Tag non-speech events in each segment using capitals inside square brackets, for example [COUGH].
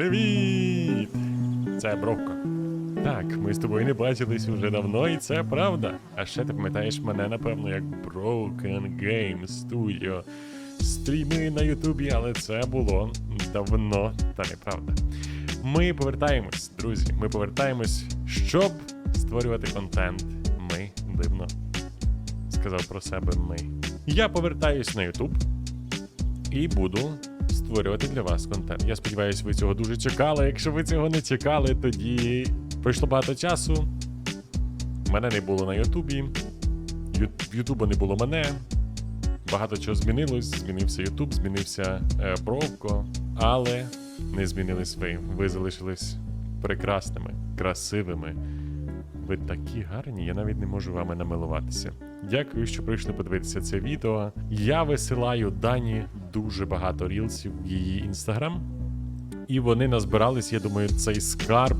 Привіт! Це Бровко. Так, ми з тобою не бачились уже давно, і це правда. А ще ти пам'ятаєш мене, напевно, як Broken Game Studio. Стріми на Ютубі, але це було давно, та неправда. Ми повертаємось, друзі. Ми повертаємось, щоб створювати контент. Ми дивно сказав про себе ми. Я повертаюсь на Ютуб і буду створювати для вас контент. Я сподіваюся, ви цього дуже чекали. Якщо ви цього не чекали, тоді пройшло багато часу. Мене не було на Ютубі. Ютуба не було мене. Багато чого змінилось. Змінився Ютуб, змінився е, Бровко, але не змінились ви. Ви залишились прекрасними, красивими. Ви такі гарні, я навіть не можу вами намилуватися. Дякую, що прийшли подивитися це відео. Я висилаю Дані дуже багато рілсів в її інстаграм, і вони назбирались. Я думаю, цей скарб,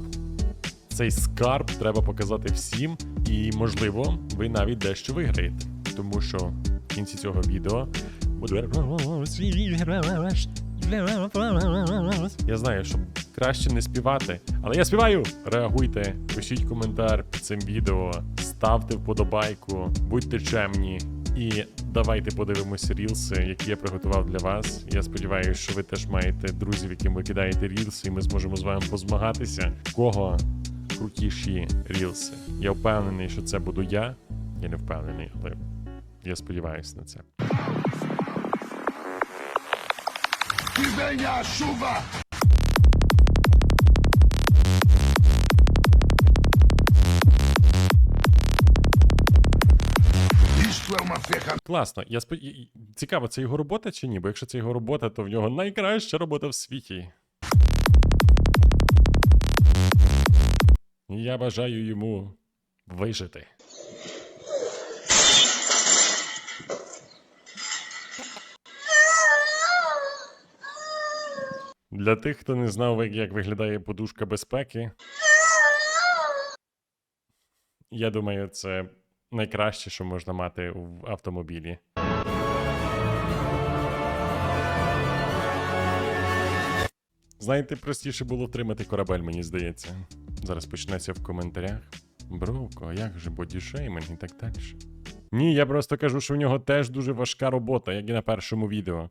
цей скарб треба показати всім. І, можливо, ви навіть дещо виграєте. Тому що в кінці цього відео буде. Я знаю, що краще не співати, але я співаю. Реагуйте, пишіть коментар під цим відео, ставте вподобайку, будьте чемні і давайте подивимося рілси, які я приготував для вас. Я сподіваюся, що ви теж маєте друзів, яким ви кидаєте рілси, і ми зможемо з вами позмагатися. Кого крутіші рілси? Я впевнений, що це буду я. Я не впевнений, але я сподіваюся на це. Класно. Я спо... Цікаво, це його робота чи ні? Бо якщо це його робота, то в нього найкраща робота в світі. Я бажаю йому вижити. Для тих, хто не знав, як виглядає подушка безпеки. Я думаю, це найкраще, що можна мати в автомобілі. Знаєте, простіше було втримати корабель, мені здається. Зараз почнеться в коментарях. Бровко, а як же бодішейминг і так далі. Ні, я просто кажу, що в нього теж дуже важка робота, як і на першому відео.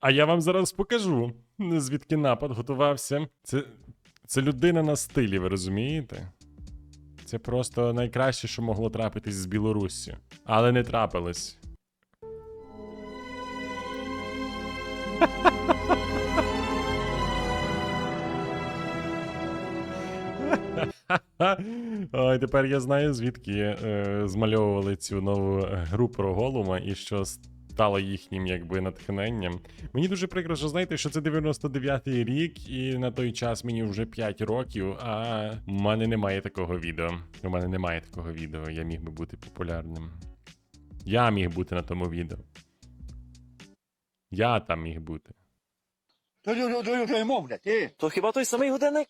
А я вам зараз покажу, звідки напад готувався. Це, це людина на стилі, ви розумієте? Це просто найкраще, що могло трапитись з Білоруссю. Але не трапилось. Ой, тепер я знаю, звідки е, змальовували цю нову гру про Голума і що стало їхнім якби натхненням. Мені дуже прикро, що знаєте, що це 99-й рік, і на той час мені вже 5 років, а в мене немає такого відео. У мене немає такого відео, я міг би бути популярним. Я міг бути на тому відео. Я там міг бути. То хіба той самий годинник?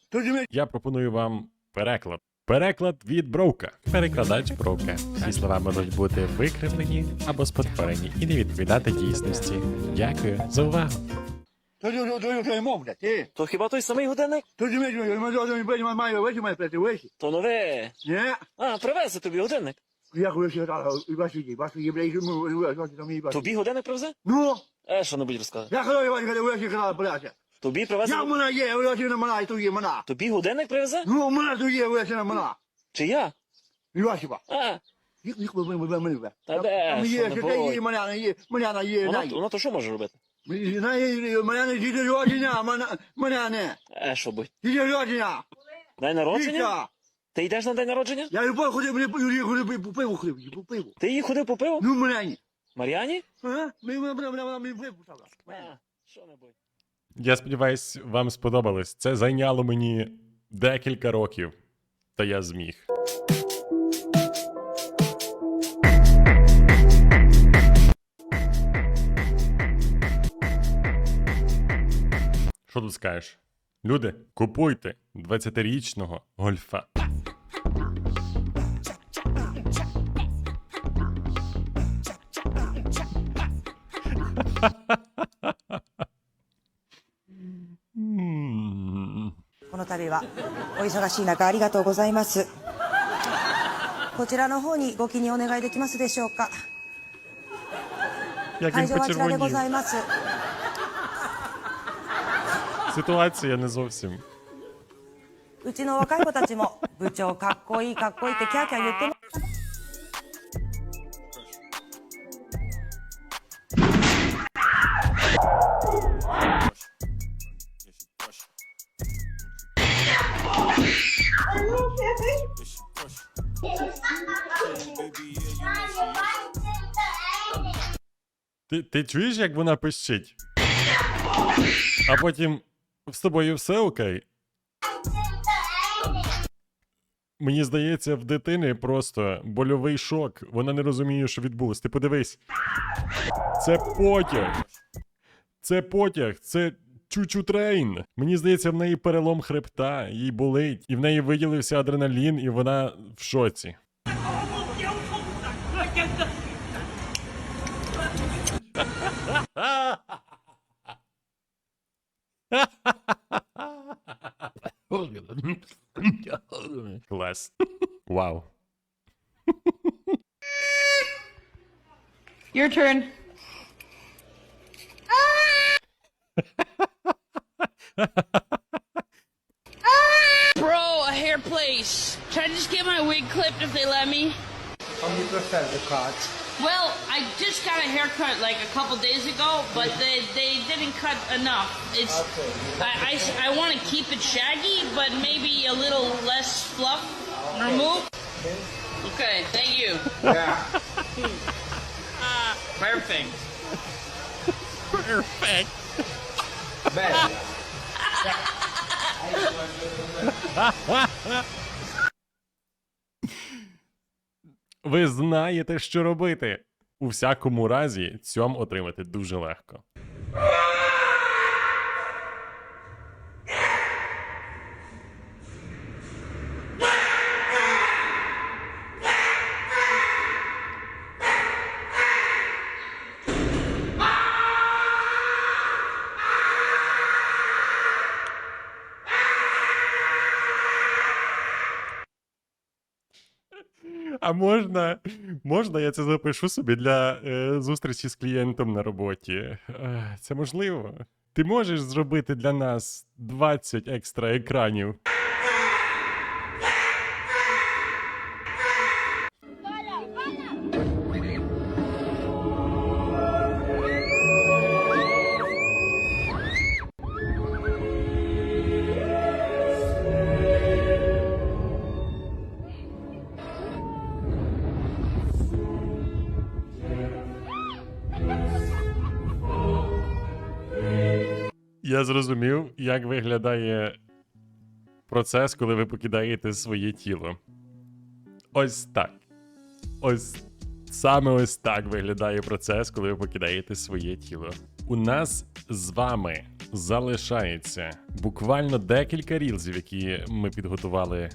Я пропоную вам переклад. Переклад від Бровка. Перекладач Бровка. Всі слова можуть бути викривлені або спотворені і не відповідати дійсності. Дякую за увагу. То хіба той самий годинник? То нове. Ні, А, привези тобі годинник. Тобі годинник привезе? Ну, Е, що не будь розказувати. Тобі привезе. Я мене є, я хочу на мене, і тут є мене. Тобі годинник привезе? Ну, мене тут є, я хочу на мене. Чи я? І ваші ба. А, Їх, ви, ви, ви, Та де, Там що є, не було? є, мене, є, мене, є, вона, то що може робити? Мене, мене не діти родина, мене, мене не. Е, що будь? Діти родина. День народження? Ти йдеш на день народження? Я любов ходив, мені Юрій ходив по пиву ходив, по пиву. Ти її ходив по пиву? Ну, мене. Мар'яні? Ага, ми, ми, ми, ми, ми, ми А, не будь. Я сподіваюсь, вам сподобалось. Це зайняло мені декілька років, та я зміг. Що тут скажеш? Люди, купуйте 20-річного гольфа. はお忙しい中ありがとうございますこちらの方にご記入お願いできますでしょうか Як 会 він 場はあちらでござい почервонів. ます Ситуація не зовсім. うちの若い子たちも部長かっこいいかっこいいってキャーキャー言ってます Ти, ти чуєш, як вона пищить? А потім з тобою все окей. Мені здається, в дитини просто больовий шок. Вона не розуміє, що відбулось. Ти подивись. Це потяг. Це потяг, це чучу трейн. Мені здається, в неї перелом хребта, їй болить, і в неї виділився адреналін, і вона в шоці. Bless. Wow. Your turn. Bro, a hair place. Can I just get my wig clipped if they let me? How you prefer the cut? Well, I just got a haircut like a couple days ago, but they, they didn't cut enough. It's I, I, I want to keep it shaggy, but maybe a little less fluff removed. Okay, thank you. Yeah. [LAUGHS] Perfect. Bad. [LAUGHS] [LAUGHS] Ви знаєте, що робити. У всякому разі, цьому отримати дуже легко. А можна, можна я це запишу собі для е, зустрічі з клієнтом на роботі? Е, це можливо. Ти можеш зробити для нас 20 екстра екранів. Я зрозумів, як виглядає процес, коли ви покидаєте своє тіло. Ось так. Ось саме ось так виглядає процес, коли ви покидаєте своє тіло. У нас з вами залишається буквально декілька рілзів, які ми підготували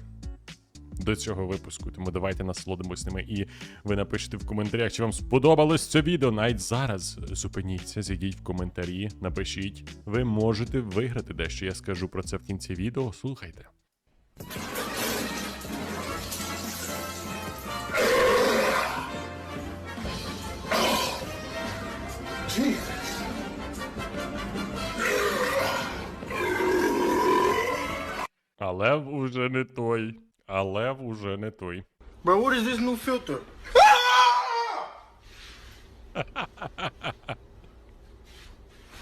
до цього випуску. Тому давайте насолодимось ними. І ви напишете в коментарях, чи вам сподобалось це відео. Навіть зараз зупиніться, зайдіть в коментарі, напишіть. Ви можете виграти дещо. Я скажу про це в кінці відео. Слухайте. А лев уже не той. А лев уже не той. Bro, what is this new filter? [LAUGHS]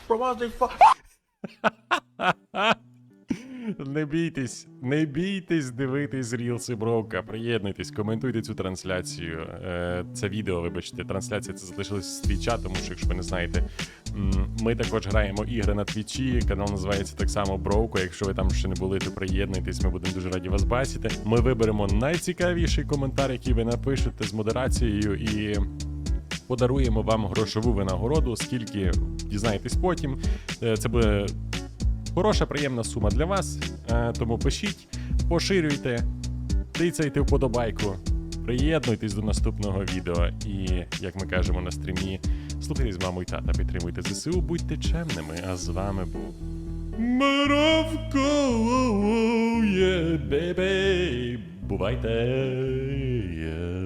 Bro, why is they fuck? [LAUGHS] Не бійтесь, не бійтесь дивитись рілси Бровка. Приєднуйтесь, коментуйте цю трансляцію. Е, це відео, вибачте, трансляція це залишилось з твіча, тому що, якщо ви не знаєте, ми також граємо ігри на твічі. Канал називається так само Бровко. Якщо ви там ще не були, то приєднуйтесь, ми будемо дуже раді вас бачити. Ми виберемо найцікавіший коментар, який ви напишете з модерацією, і подаруємо вам грошову винагороду, скільки дізнаєтесь потім. Е, Це буде Хороша, приємна сума для вас. Е, тому пишіть, поширюйте, тицяйте вподобайку, приєднуйтесь до наступного відео. І, як ми кажемо на стрімі, слухайте з мамою тата, підтримуйте ЗСУ, будьте чемними. А з вами був Маровко, є, бебе. Бувайте. Yeah.